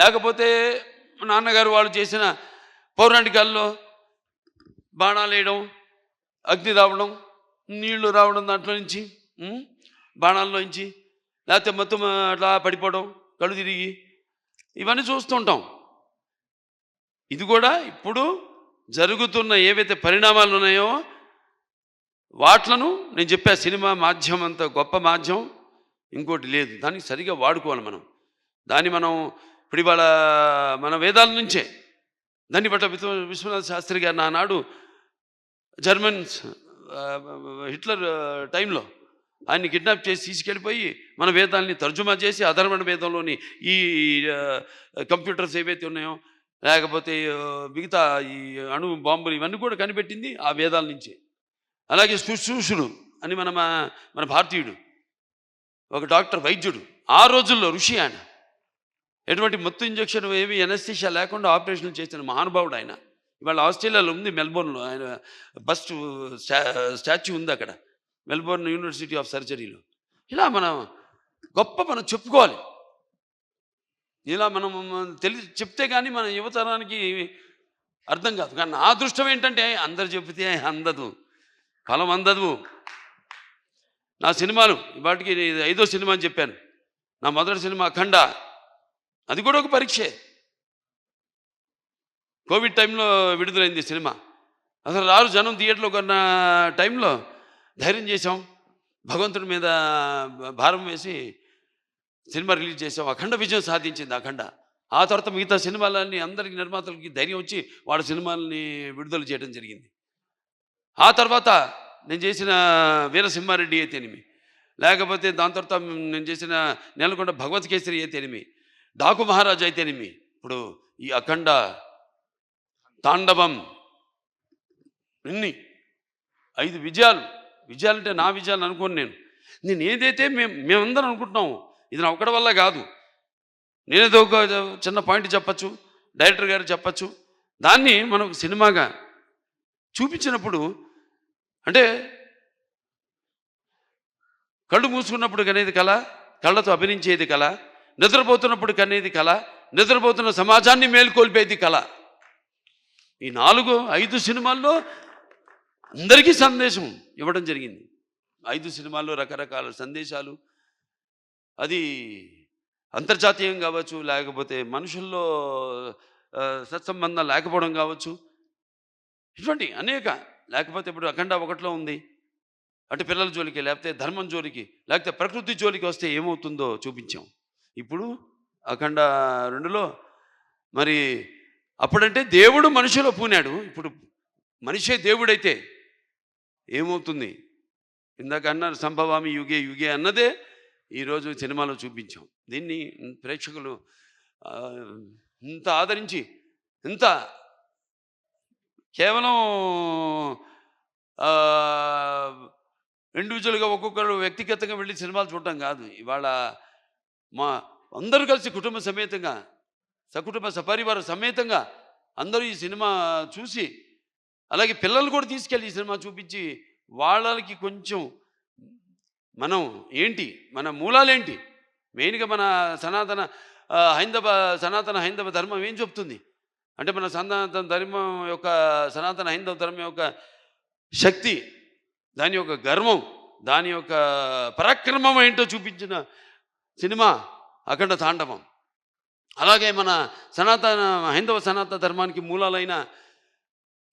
లేకపోతే మా నాన్నగారు వాళ్ళు చేసిన పౌరాణికాల్లో బాణాలు వేయడం అగ్ని రావడం నీళ్ళు రావడం దాంట్లో నుంచి బాణాల్లోంచి లేకపోతే మొత్తం అట్లా పడిపోవడం కళ్ళు తిరిగి ఇవన్నీ చూస్తుంటాం ఇది కూడా ఇప్పుడు జరుగుతున్న ఏవైతే పరిణామాలు ఉన్నాయో వాట్లను నేను చెప్పా సినిమా మాధ్యమం అంత గొప్ప మాధ్యమం ఇంకోటి లేదు. దానికి సరిగా వాడుకోవాలి మనం. దాన్ని మనం ఇప్పుడు ఇవాళ మన వేదాల నుంచే దాన్ని బట్ట విశ్వ విశ్వనాథ శాస్త్రి గారు నానాడు జర్మన్స్ హిట్లర్ టైంలో ఆయన్ని కిడ్నాప్ చేసి తీసుకెళ్ళిపోయి మన వేదాల్ని తర్జుమా చేసి అధర్మణ వేదంలోని ఈ కంప్యూటర్స్ ఏవైతే ఉన్నాయో లేకపోతే మిగతా ఈ అణు బాంబులు ఇవన్నీ కూడా కనిపెట్టింది ఆ వేదాల నుంచే. అలాగే శుశ్రూషుడు అని మన మా- మన భారతీయుడు ఒక డాక్టర్ వైద్యుడు ఆ రోజుల్లో ఋషి ఆయన. ఎటువంటి మత్తు ఇంజక్షన్ ఏమి ఎనస్థిషియా లేకుండా ఆపరేషన్లు చేసిన మహానుభావుడు ఆయన ఇవాళ ఆస్ట్రేలియాలో ఉంది మెల్బోర్న్లో ఆయన బస్ట్ స్టాచ్యూ ఉంది అక్కడ మెల్బోర్న్ యూనివర్సిటీ ఆఫ్ సర్జరీలో. ఇలా మనం గొప్ప మనం చెప్పుకోవాలి. ఇలా మనం తెలి చెప్తే కానీ మన యువతరానికి అర్థం కాదు. కానీ నా అదృష్టం ఏంటంటే అందరు చెబితే అందదు ఫలం అందదు. నా సినిమాలు వాటికి ఐదో సినిమా అని చెప్పాను. నా మొదటి సినిమా అఖండ. అది కూడా ఒక పరీక్షే. కోవిడ్ టైంలో విడుదలైంది సినిమా. అసలు రారు జనం థియేటర్లో కొన్న టైంలో ధైర్యం చేసాం భగవంతుడి మీద భారం వేసి సినిమా రిలీజ్ చేసాం అఖండ విజయం సాధించింది అఖండ. ఆ తర్వాత మిగతా సినిమాలన్నీ అందరికి నిర్మాతలకి ధైర్యం వచ్చి వాళ్ళ సినిమాలని విడుదల చేయడం జరిగింది. ఆ తర్వాత నేను చేసిన వీరసింహారెడ్డి అయితేనేమి లేకపోతే దాని తర్వాత నేను చేసిన నెలకొండ భగవత్ కేసరి అయితేనేమి డాకు మహారాజ్ అయితేనేమి ఇప్పుడు ఈ అఖండ తాండవం ఇన్ని ఐదు విజయాలు. విజయాలంటే నా విజయాలు అనుకోను నేను. నేను ఏదైతే మేము మేమందరం అనుకుంటున్నాము ఇది నా ఒకటి వల్ల కాదు. నేనేదో ఒక చిన్న పాయింట్ చెప్పచ్చు డైరెక్టర్ గారు చెప్పచ్చు. దాన్ని మనం సినిమాగా చూపించినప్పుడు అంటే కళ్ళు మూసుకున్నప్పుడు కనేది కళ కళ్ళతో అభినయించేది కళ నిద్రపోతున్నప్పుడు కనేది కళ నిద్రపోతున్న సమాజాన్ని మేల్కొల్పేది కళ. ఈ నాలుగు ఐదు సినిమాల్లో అందరికీ సందేశం ఇవ్వడం జరిగింది. ఐదు సినిమాల్లో రకరకాల సందేశాలు. అది అంతర్జాతీయం కావచ్చు లేకపోతే మనుషుల్లో సత్సంబంధం లేకపోవడం కావచ్చు. ఇటువంటి అనేక లేకపోతే ఇప్పుడు అఖండ ఒకటిలో ఉంది. అటు పిల్లల జోలికి లేకపోతే ధర్మం జోలికి లేకపోతే ప్రకృతి జోలికి వస్తే ఏమవుతుందో చూపించాం. ఇప్పుడు అఖండ రెండులో మరి అప్పుడంటే దేవుడు మనిషిలో పూనాడు ఇప్పుడు మనిషే దేవుడైతే ఏమవుతుంది? ఇందాక అన్నారు సంభవామి యుగే యుగే అన్నదే ఈరోజు సినిమాలో చూపించాం. దీన్ని ప్రేక్షకులు ఇంత ఆదరించి ఇంత కేవలం ఇండివిజువల్గా ఒక్కొక్కరు వ్యక్తిగతంగా వెళ్ళి సినిమాలు చూడటం కాదు. ఇవాళ మా అందరూ కలిసి కుటుంబ సమేతంగా సకుటుంబ సపరివార సమేతంగా అందరూ ఈ సినిమా చూసి అలాగే పిల్లలు కూడా తీసుకెళ్ళి ఈ సినిమా చూపించి వాళ్ళకి కొంచెం మనం ఏంటి మన మూలాలేంటి? మెయిన్గా మన సనాతన హైందవ సనాతన హైందవ ధర్మం ఏం చెప్తుంది? అంటే మన సనాతన ధర్మం యొక్క సనాతన హైందవ ధర్మం యొక్క శక్తి దాని యొక్క గర్వం దాని యొక్క పరాక్రమం ఏంటో చూపించిన సినిమా అఖండ తాండవం. అలాగే మన సనాతన హైందవ సనాతన ధర్మానికి మూలాలైన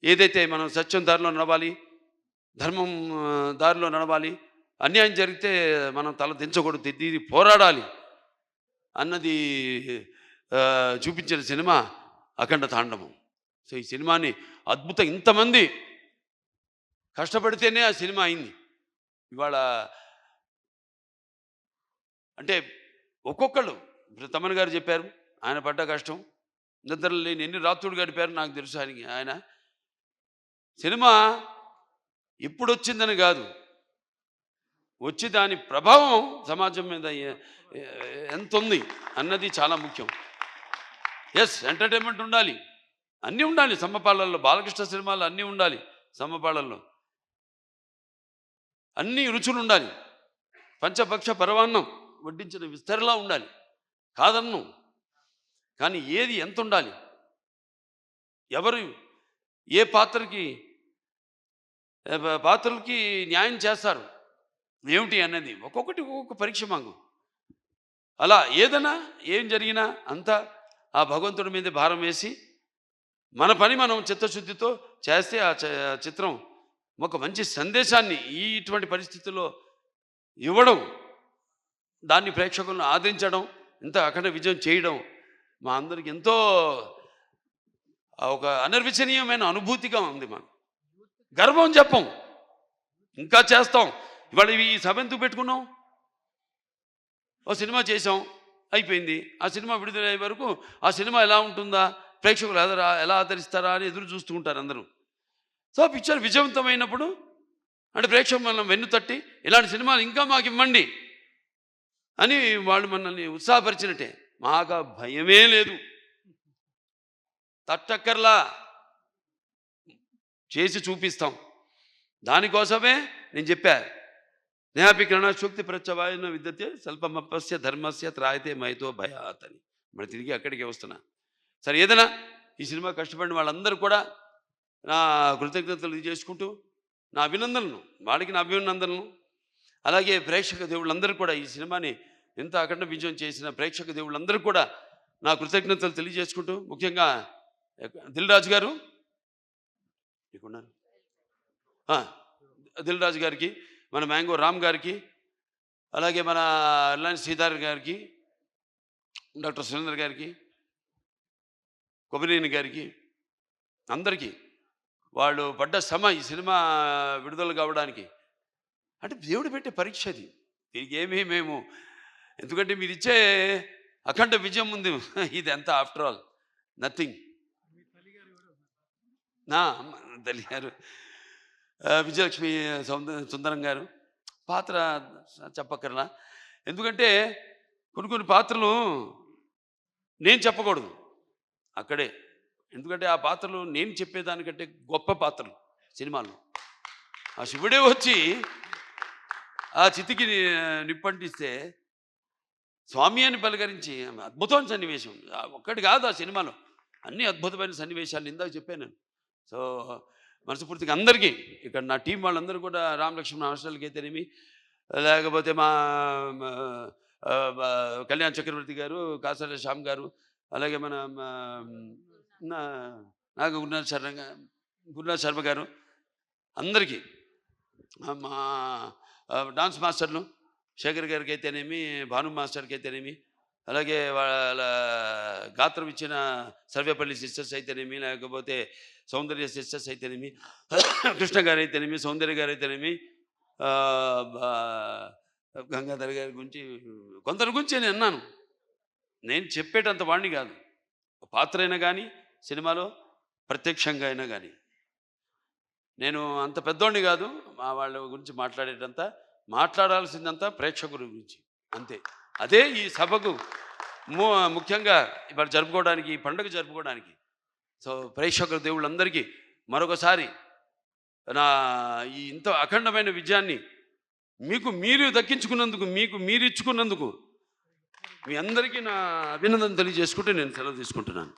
ఏదైతే మనం సత్యం దారిలో నడవాలి ధర్మం దారిలో నడవాలి అన్యాయం జరిగితే మనం తల దించకూడదు తిరిగి పోరాడాలి అన్నది చూపించిన సినిమా అఖండ తాండవం. సో ఈ సినిమాని అద్భుతం. ఇంతమంది కష్టపడితేనే ఆ సినిమా అయింది. ఇవాళ అంటే ఒక్కొక్కళ్ళు ఇప్పుడు తమన్ గారు చెప్పారు ఆయన పడ్డ కష్టం నిద్రలు లేని ఎన్ని రాత్రులు గడిపారు నాకు తెలుసు ఆయనకి ఆయన సినిమా ఇప్పుడు వచ్చిందని కాదు. వచ్చి దాని ప్రభావం సమాజం మీద ఎంత ఉంది అన్నది చాలా ముఖ్యం. ఎస్ ఎంటర్టైన్మెంట్ ఉండాలి. అన్నీ ఉండాలి సమ్మపాలల్లో బాలకృష్ణ సినిమాలు అన్నీ ఉండాలి సమ్మపాలల్లో అన్ని రుచులు ఉండాలి. పంచపక్ష పరవాన్నం వడ్డించిన విస్తరిలా ఉండాలి. కాదన్ను. కానీ ఏది ఎంత ఉండాలి? ఎవరు ఏ పాత్రకి పాత్రలకి న్యాయం చేస్తారు? ఏమిటి అనేది ఒక్కొక్కటి ఒక్కొక్క పరీక్ష మాకు. అలా ఏదైనా ఏం జరిగినా అంతా ఆ భగవంతుడి మీద భారం వేసి మన పని మనం చిత్తశుద్ధితో చేస్తే ఆ ఆ చిత్రం ఒక మంచి సందేశాన్ని ఈ ఇటువంటి పరిస్థితుల్లో ఇవ్వడం దాన్ని ప్రేక్షకులను ఆదరించడం ఇంత అఖండ విజయం చేయడం మా అందరికి ఎంతో ఒక అనర్వచనీయమైన అనుభూతిగా ఉంది మాకు. గర్వం చెప్పం. ఇంకా చేస్తాం. ఇవాళ ఈ సభ ఎందుకు పెట్టుకున్నాం? ఓ సినిమా చేసాం అయిపోయింది. ఆ సినిమా విడుదలయ్యే వరకు ఆ సినిమా ఎలా ఉంటుందా? ప్రేక్షకులు ఎదరా ఎలా ఆదరిస్తారా అని ఎదురు చూస్తూ ఉంటారు అందరూ. సో పిక్చర్ విజయవంతమైనప్పుడు అంటే ప్రేక్షకులను వెన్ను తట్టి ఇలాంటి సినిమాలు ఇంకా మాకు ఇవ్వండి. అని వాళ్ళు మనల్ని ఉత్సాహపరిచినట్టే. మాకు భయమే లేదు. తట్టక్కర్లా చేసి చూపిస్తాం. దానికోసమే నేను చెప్పా. నేహాపి కిరణశక్తి ప్రత్యవాయన విద్యతే స్వల్పమపస్య ధర్మస్య త్రాయితే మైతో భయాత్ అని మరి తిరిగి అక్కడికే వస్తున్నా. సరే ఏదైనా ఈ సినిమా కష్టపడిన వాళ్ళందరూ కూడా నా కృతజ్ఞతలు చేసుకుంటూ నా అభినందనలు. వాడికి నా అభినందనలు. అలాగే ప్రేక్షక దేవుళ్ళందరూ కూడా ఈ సినిమాని ఎంత అఖండ విజయం చేసిన ప్రేక్షక దేవుళ్ళందరూ కూడా నా కృతజ్ఞతలు తెలియజేసుకుంటూ ముఖ్యంగా దిల్ రాజు గారు ఇక్కడున్నారు ఆ, దిల్ రాజు గారికి మన మ్యాంగో రామ్ గారికి అలాగే మన రిలయన్స్ సీతార్ గారికి డాక్టర్ సురేందర్ గారికి కొబ్బరినేని గారికి అందరికీ వాళ్ళు పడ్డ శ్రమ ఈ సినిమా విడుదల కావడానికి అంటే దేవుడు పెట్టే పరీక్ష అది. దీనికి ఏమీ మేము ఎందుకంటే మీరు ఇచ్చే అఖండ విజయం ఉంది. ఇది ఎంత ఆఫ్టర్ ఆల్ నథింగ్ నా తల్లి గారు. విజయలక్ష్మి సుందరం గారు. పాత్ర చెప్పక్కర్లా. ఎందుకంటే కొన్ని కొన్ని పాత్రలు నేను చెప్పకూడదు. అక్కడే. ఎందుకంటే ఆ పాత్రలు నేను చెప్పేదానికంటే గొప్ప పాత్రలు సినిమాల్లో. ఆ శివుడే వచ్చి ఆ చితికి నిప్పంటిస్తే స్వామి అని పలకరించి అద్భుతమైన సన్నివేశం. ఒక్కటి కాదు ఆ సినిమాలో. అన్ని అద్భుతమైన సన్నివేశాలు ఇందాక చెప్పాను నేను. సో మనస్ఫూర్తిగా అందరికీ ఇక్కడ నా టీం వాళ్ళందరూ కూడా రామలక్ష్మణ హాస్టల్కి అయితేనేమి లేకపోతే మా కళ్యాణ్ చక్రవర్తి గారు కాసాల శ్యామ్ గారు అలాగే మన నా నాగ గురునాథ్ శర్మ గురునాథ్ శర్మ గారు అందరికీ మా డాన్స్ మాస్టర్లు. శేఖర్ గారికి అయితేనేమి భాను మాస్టర్కి అయితేనేమి అలాగే వాళ్ళ గాత్రం ఇచ్చిన సర్వేపల్లి సిస్టర్స్ అయితేనేమి లేకపోతే సౌందర్య సిస్టర్స్ అయితేనేమి కృష్ణ గారు అయితేనేమి సౌందర్య గారు అయితేనేమి బా- గంగాధర్ గారి గురించి కొందరి గురించి నేను అన్నాను. నేను చెప్పేటంత వాడిని కాదు. పాత్ర అయినా కానీ సినిమాలో ప్రత్యక్షంగా అయినా కానీ నేను అంత పెద్దోడిని కాదు మా వాళ్ళ గురించి మాట్లాడేటంత మాట్లాడాల్సిందంతా ప్రేక్షకుల గురించి అంతే. అదే ఈ సభకు ము ముఖ్యంగా ఇవాళ జరుపుకోవడానికి ఈ పండుగ జరుపుకోవడానికి. సో ప్రేక్షకుల దేవుళ్ళందరికీ మరొకసారి నా ఈ ఇంత అఖండమైన విజయాన్ని మీకు మీరు దక్కించుకున్నందుకు మీకు మీరు ఇచ్చుకున్నందుకు మీ అందరికీ నా అభినందన తెలియజేసుకుంటే నేను సెలవు తీసుకుంటున్నాను.